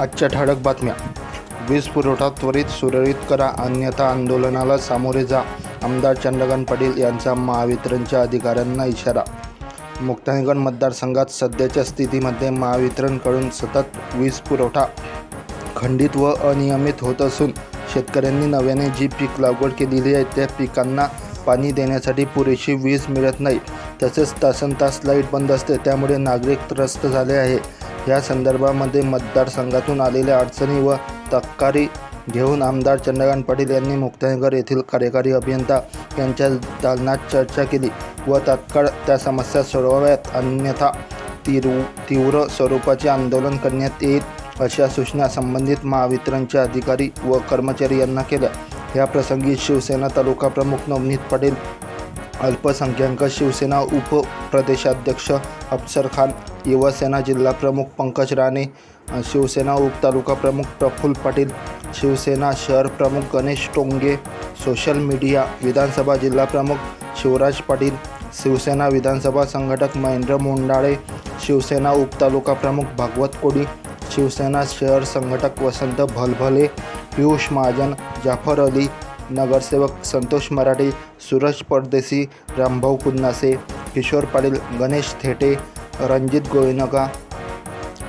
आजच्या ठळक बातम्या. वीज पुरवठा त्वरित सुरळीत करा अन्यथा आंदोलनाला सामोरे जा आमदार चंद्रकांत पाटील यांचा महावितरणच्या अधिकाऱ्यांना इशारा. मुक्तांगण मतदारसंघात सध्याच्या स्थितीमध्ये महावितरणकडून सतत वीज पुरवठा खंडित व अनियमित होत असून शेतकऱ्यांनी नव्याने जी पीक लागवड केलेली आहे त्या पिकांना पाणी देण्यासाठी पुरेशी वीज मिळत नाही. तसेच तासन तास लाइट बंद असते त्यामुळे नागरिक त्रस्त झाले आहे. या संदर्भामध्ये मतदारसंघातून आलेल्या अडचणी व तक्रारी घेऊन आमदार चंद्रकांत पाटील यांनी मुक्ताईनगर येथील कार्यकारी अभियंता यांच्या दालनात चर्चा केली व तात्काळ त्या समस्या सोडवाव्यात अन्यथा तीव्र तीव्र स्वरूपाचे आंदोलन करण्यात येईल अशा सूचना संबंधित महावितरणचे अधिकारी व कर्मचारी यांना केल्या. या प्रसंगी शिवसेना तालुका प्रमुख नवनीत पाटील अल्पसंख्याक शिवसेना उपप्रदेशाध्यक्ष अफसर खान युवासेना जिल्हा प्रमुख पंकज राणे शिवसेना उपतालुका प्रमुख प्रफुल्ल पाटील शिवसेना शहर प्रमुख गणेश टोंगे सोशल मीडिया विधानसभा जिल्हा प्रमुख शिवराज पाटील शिवसेना विधानसभा संघटक महेंद्र मोंडाळे शिवसेना उपतालुका प्रमुख भागवत कोडी शिवसेना शहर संघटक वसंत भलभले पियुष महाजन जाफर अली नगरसेवक संतोष मराठे, सूरज परदेसी रामभाऊ कुन्नासे, किशोर पाटील, गणेश थेटे, रणजित गोविनका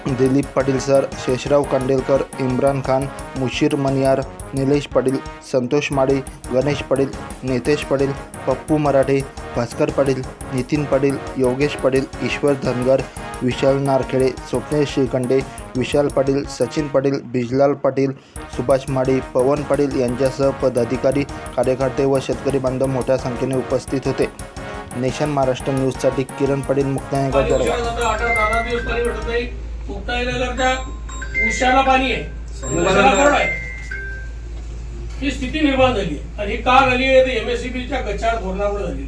दिलीप पाटील सर, शेषराव कांडेलकर, इम्रान खान, मुशीर मनियार, निलेश पाटील, संतोष माडे, गणेश पाटील, नितेश पाटील, पप्पू मराठे, भास्कर पाटील, नितीन पाटील, योगेश पाटील, ईश्वर धनगर विशाल नारखेडे स्वप्नेश श्रीखंडे विशाल पाटील सचिन पाटील बिजलाल पाटील सुभाष माडे पवन पाटील यांच्यासह पदाधिकारी कार्यकर्ते व शेतकरी बांधव मोठ्या संख्येने उपस्थित होते. नेशन महाराष्ट्र न्यूजसाठी किरण पाटील मुक्ताईनगर पाणी जळगाव ही स्थिती निर्माण झाली. आणि ही का झाली आहे तर एमएससीबीच्या गचाळ धोरणामुळे झालेली.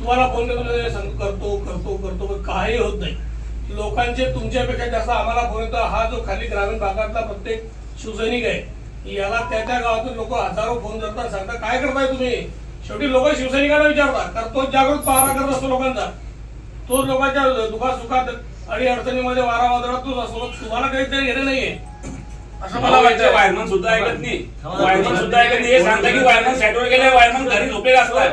तुम्हाला फोन करतो करतो करतो काही होत नाही. लोकांचे तुमच्यापेक्षा जास्त आम्हाला फोन येतो हा जो खाली ग्रामीण भागातला प्रत्येक शिवसैनिक आहे याला त्या त्या गावातून लोक हजारो फोन करतात सांगतात काय करताय तुम्ही? शेवटी लोक शिवसैनिकांना विचारतात कारण तो जागृत पहारा करत असतो लोकांचा. तो लोकांच्या दुखात सुखात आणि अडचणीमध्ये वारा वादळात तोच असतो. तुम्हाला काहीतरी घेणं नाहीये. असं मला वाटतं वायरमन सुद्धा ऐकत नाही. वायरमन सुद्धा ऐकत नाही. हे सांगता की वायरमन सेटवर गेले वायरमन घरी झोपेला असतात.